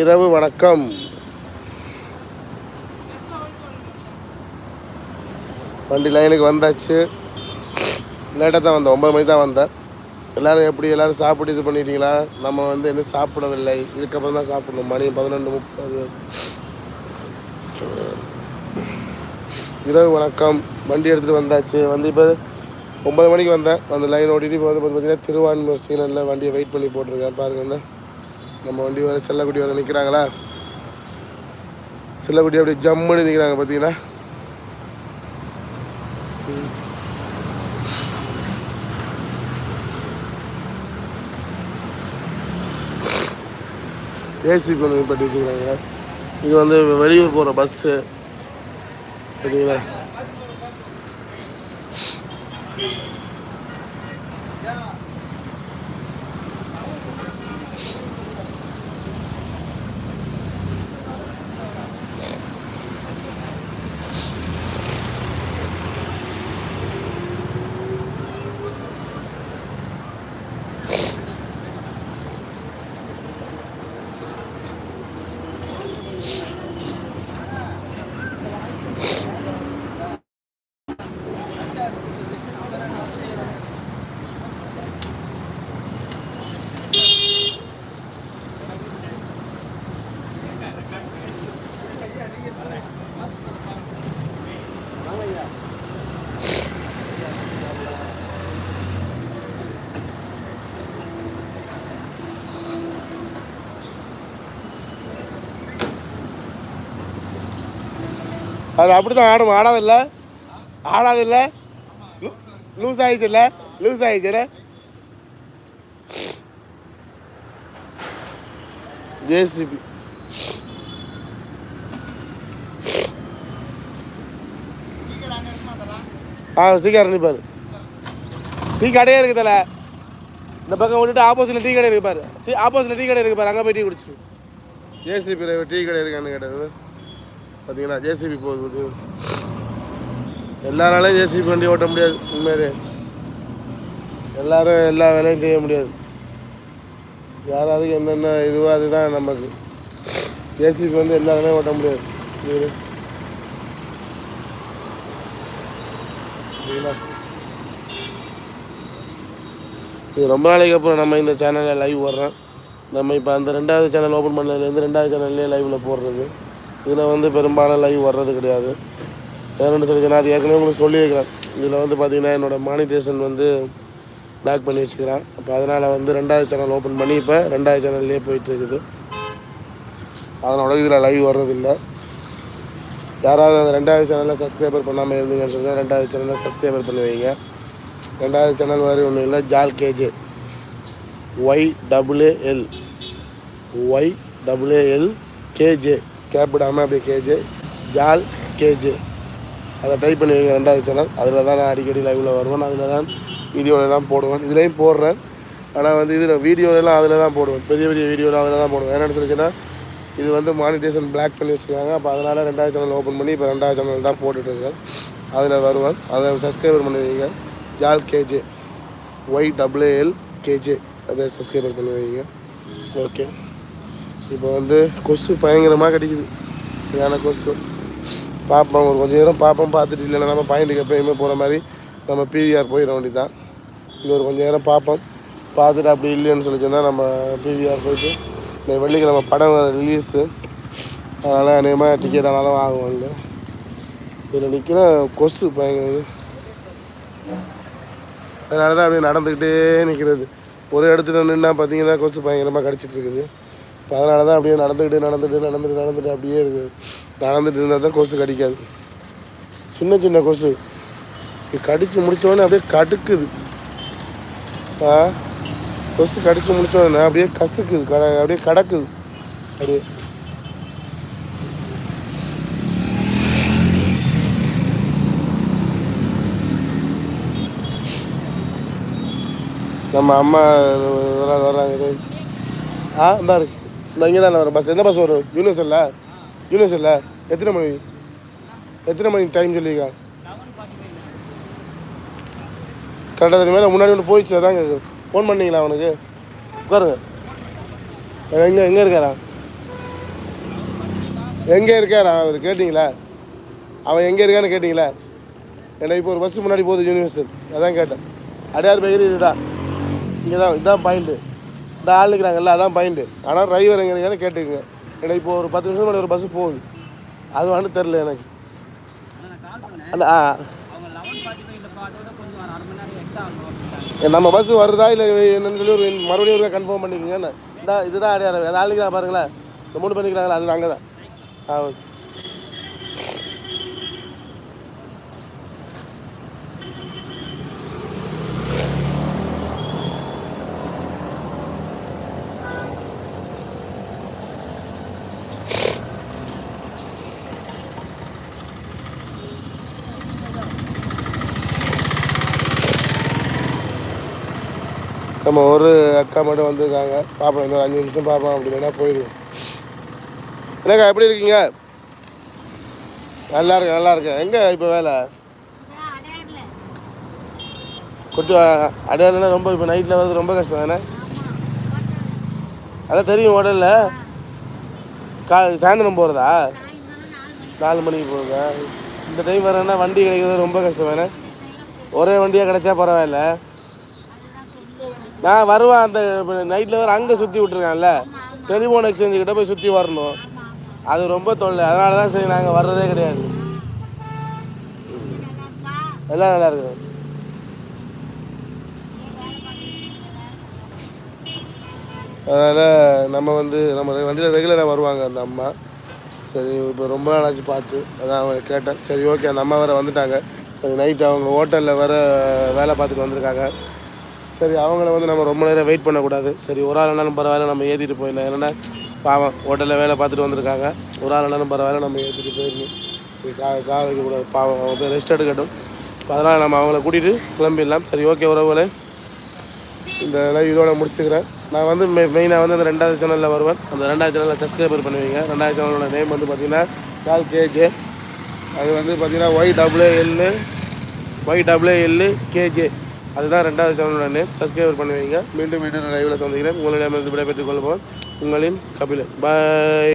இரவு வணக்கம். வண்டி லைனுக்கு வந்தாச்சு. லேட்டாக தான் வந்தேன். ஒம்பது மணி தான் வந்தேன். எல்லோரும் எப்படி? எல்லோரும் சாப்பிட்டு இது பண்ணிட்டீங்களா? நம்ம வந்து இன்னும் சாப்பிடவில்லை. இதுக்கப்புறம் தான் சாப்பிடணும். மணி பதினொன்று முப்பது. இரவு வணக்கம். வண்டி எடுத்துகிட்டு வந்தாச்சு. வந்து இப்போ ஒம்பது மணிக்கு வந்தேன். அந்த லைன் ஓட்டிட்டு இப்போ வந்து பார்த்தீங்கன்னா திருவான்மூர் சீலனில் வண்டியை வெயிட் பண்ணி போட்டிருக்கேன். பாருங்க நம்ம வண்டி வர செல்லக்குட்டி வர நிற்கிறாங்களா செல்லக்குட்டி அப்படி ஜம்முன்னு நிற்கிறாங்க பார்த்தீங்கன்னா ஏசி பண்ணி பட்டு வச்சுக்கிறாங்க? இது வந்து வெளியூர் போகிற பஸ்ஸு பார்த்தீங்களா அது அப்படி தான் ஆடும். ஆடாதில்ல? ஆடாதில்ல? லூஸ் ஆயிடுச்சுல்ல லூஸ் ஆயிடுச்சுல ஜேசிபி. ஆ சீக்கிரம் நிற்பார் டீ கடையே இருக்குது தலை. இந்த பக்கம் விட்டுட்டு ஆப்போசிட்டில் டீ கடை இருக்கு பாரு. டீ ஆப்போசிட்டில் டீ கடை இருக்கு பாரு. அங்கே போய் டீ குடிச்சு. ஜேசிபி டீ கடை இருக்கான்னு கேட்டது? பார்த்தீங்கன்னா ஜேசிபி போகுது. எல்லாராலையும் ஜேசிபி வண்டி ஓட்ட முடியாது உண்மையிலே. எல்லாரும் எல்லா வேலையும் செய்ய முடியாது. யார் யாருக்கு என்னென்ன இதுவோ அதுதான் நமக்கு. ஜேசிபி வந்து எல்லா வேலையும் ஓட்ட முடியாது. இது இது ரொம்ப நாளைக்கு அப்புறம் நம்ம இந்த சேனலில் லைவ் வர்றோம். நம்ம இப்போ அந்த ரெண்டாவது சேனல் ஓப்பன் பண்ணதுலேருந்து ரெண்டாவது சேனல்லே லைவில் போடுறது. இதில் வந்து பெரும்பாலும் லைவ் வர்றது கிடையாது. வேணும்னு சொல்லி நான் அது ஏற்கனவே உங்களுக்கு சொல்லியிருக்கிறேன். இதில் வந்து பார்த்திங்கன்னா என்னோடய மானிட்டேஷன் வந்து லாக் பண்ணி வச்சுக்கிறேன். அப்போ அதனால் வந்து ரெண்டாவது சேனல் ஓப்பன் பண்ணி இப்போ ரெண்டாவது சேனல்லே போயிட்டுருக்குது. அதனோட இதில் லைவ் வர்றதில்லை. யாராவது அந்த ரெண்டாவது சேனலில் சப்ஸ்கிரைபர் பண்ணாமல் இருந்தீங்கன்னு சொல்லி ரெண்டாவது சேனலில் சப்ஸ்கிரைபர் பண்ணி வைங்க. ரெண்டாவது சேனல் வேறு ஒன்றும் இல்லை. ஜால் KJ Y W L Y W L KJ gap விடாமல் அப்படியே கேஜே ஜால் கேஜே. அதை டைப் பண்ணி வைங்க ரெண்டாவது சேனல் அதில் தான் நான் அடிக்கடி லைவில் வருவேன். அதில் தான் வீடியோவிலலாம் போடுவேன். இதுலேயும் போடுறேன். ஆனால் வந்து இதில் வீடியோலாம் அதில் தான் போடுவேன். பெரிய பெரிய வீடியோலாம் அதில் தான் போடுவேன். என்னென்னு சொல்லிச்சுன்னா இது வந்து மானிட்டேஷன் பிளாக் பண்ணி வச்சுருக்காங்க. அப்போ அதனால் ரெண்டாவது சேனல் ஓப்பன் பண்ணி இப்போ ரெண்டாவது சேனல் தான் போட்டுட்ருக்கேன் அதில் வருவேன். அதை சப்ஸ்கிரைபர் பண்ணி வைங்க ஜால் KJ. Y W L KJ. அதை சப்ஸ்கிரைபர் பண்ணி வைங்க ஓகே இப்போ வந்து கொசு பயங்கரமாக கிடைக்குது. சரியான கொசு. பார்ப்போம் ஒரு கொஞ்சம் நேரம் பார்ப்போம் பார்த்துட்டு இல்லைன்னா நம்ம பாயிண்ட்டுக்கு எப்பயுமே போகிற மாதிரி நம்ம பிவிஆர் போயிட வேண்டியதான் இது ஒரு கொஞ்சம் நேரம் பார்ப்போம் பார்த்துட்டு அப்படி இல்லைன்னு சொல்லி சொன்னால் நம்ம பிவிஆர் போயிட்டு இந்த வெள்ளிக்கிழமை படம் ரிலீஸு அதனால் அநேகமாக டிக்கெட் ஆனாலும் வாங்குவோம் இல்லை. இதில் நிற்கிற கொசு பயங்கர அதனால தான் அப்படியே நடந்துக்கிட்டே நிற்கிறது ஒரு இடத்துல நின்னா பார்த்தீங்கன்னா கொசு பயங்கரமாக கடிச்சிட்ருக்குது இப்போ அதனால தான் அப்படியே நடந்துக்கிட்டு நடந்துட்டு நடந்துட்டு நடந்துட்டு அப்படியே இருக்குது நடந்துட்டு இருந்தால் தான் கொசு கடிக்காது. சின்ன சின்ன கொசு. கடித்து முடித்தோடனே அப்படியே கடுக்குது. ஆ? கொசு கடித்து முடித்தோடனே அப்படியே கசுக்குது. கட அப்படியே கடக்குது. அப்படியே. நம்ம அம்மா வர்றாங்க. ஆ ஆ இருக்கு. இந்த இங்கே தான் வரும் பஸ் எந்த பஸ் வரும்? யூனிவர்சல்ல யூனிவர்சல்ல எத்தனை மணி? எத்தனை மணிக்கு டைம் சொல்லியிருக்கா கரெக்டாக தெரியுமா? முன்னாடி ஒன்று போயிடுச்சு அதான் ஃபோன் பண்ணீங்களா அவனுக்கு? உட்காருங்க. எங்கே எங்கே இருக்காரா? எங்கே இருக்கார்? அவர் கேட்டிங்களா? அவன் எங்கே இருக்கான்னு கேட்டிங்களா? ஏன்னா இப்போ ஒரு பஸ் முன்னாடி போகுது யூனிவர்சல் அதான் கேட்டேன். அடையார் பேக்கரி இதுதான் இங்கே தான் இதுதான் பாயிண்ட்டு இந்த ஆளுக்குறாங்கல்ல அதான் பாயிண்ட்டு ஆனால் டிரைவர் எங்கே இருக்கான்னு கேட்டுக்கங்க. ஏன்னா இப்போ ஒரு பத்து நிமிஷம் முன்னாடி ஒரு பஸ் போகுது. அது வந்து தெரில எனக்கு. அந்த ஆ. நம்ம பஸ் வருதா இல்லை என்னன்னு சொல்லி ஒரு மறுபடியும் ஒரு கன்ஃபார்ம் பண்ணிக்கோங்க இந்த இதுதான் அடையாளம். அந்த பாருங்களேன். இந்த மூணு பண்ணிக்கிறாங்களா அது அங்கே தான் ஆ ஓகே. நம்ம ஒரு அக்கா மட்டும் வந்திருக்காங்க. பார்ப்போம் இன்னொரு அஞ்சு நிமிஷம் பார்ப்போம் அப்படி வேணா போயிடுவோம். என்னக்கா எப்படி இருக்கீங்க? நல்லா இருக்கு நல்லா இருக்கு எங்கே இப்போ வேலை? கொட்டு அடையாளம்னா ரொம்ப இப்போ நைட்டில் வர்றது ரொம்ப கஷ்டம் தானே? அதான் தெரியும் உடல்ல. கா சாயந்தரம் போகிறதா நாலு மணிக்கு போகுதா? இந்த டைம் வரேன்னா வண்டி கிடைக்கிறது ரொம்ப கஷ்டம் வேணே ஒரே வண்டியாக கிடைச்சா பரவாயில்ல. நான் வருவேன் அந்த நைட்டில் வர அங்கே சுற்றி விட்ருக்கான்ல டெலிஃபோன் எக்ஸ்சேஞ்சு கிட்ட போய் சுற்றி வரணும். அது ரொம்ப தொல்லை. அதனால தான் சரி நாங்கள் வர்றதே கிடையாது. எல்லாம் நல்லா இருக்கு. அதனால் நம்ம வந்து நம்ம வண்டியில் ரெகுலராக வருவாங்க அந்த அம்மா. சரி இப்போ ரொம்ப நாள் ஆச்சு பார்த்து. அதான் அவங்க கேட்டேன். சரி ஓகே அந்த அம்மா வேறு வந்துட்டாங்க. சரி நைட் அவங்க ஹோட்டலில் வேறு வேலை பார்த்துட்டு வந்திருக்காங்க. சரி அவங்கள வந்து நம்ம ரொம்ப நேரம் வெயிட் பண்ணக்கூடாது. சரி ஒரு ஆள் என்னாலும் பரவாயில்ல நம்ம ஏற்றிட்டு போயிடலாம். ஏன்னா பாவம் ஹோட்டலில் வேலை பார்த்துட்டு வந்திருக்காங்க. ஒரு ஆள் என்னாலும் பரவாயில்ல நம்ம ஏற்றிட்டு போயிடணும். கா கா வைக்கக்கூடாது. பாவம் அவங்க போய் ரெஸ்ட் எடுக்கட்டும். அதனால் நம்ம அவங்கள கூட்டிகிட்டு கிளம்பிடலாம். சரி ஓகே உறவுகளே. இந்த லைவ் இதோட முடிச்சுக்கிறேன். நான் வந்து மெ மெயினாக வந்து அந்த ரெண்டாவது சேனலில் வருவேன். அந்த ரெண்டாவது சேனலில் சப்ஸ்கிரைபர் பண்ணுவீங்க. ரெண்டாவது சேனலோட நேம் வந்து பார்த்தீங்கன்னா கால் கேஜே. அது வந்து பார்த்தீங்கன்னா Y W L Y W L KJ. அதுதான் ரெண்டாவது சேனலோட நேம் சப்ஸ்கிரைபர் பண்ணுவீங்க. மீண்டும் மீண்டும் லைவில் சந்திக்கிறேன். உங்களிடமிருந்து விடைபெற்றுக் கொள்வோம். உங்களின் கபிலன். பாய்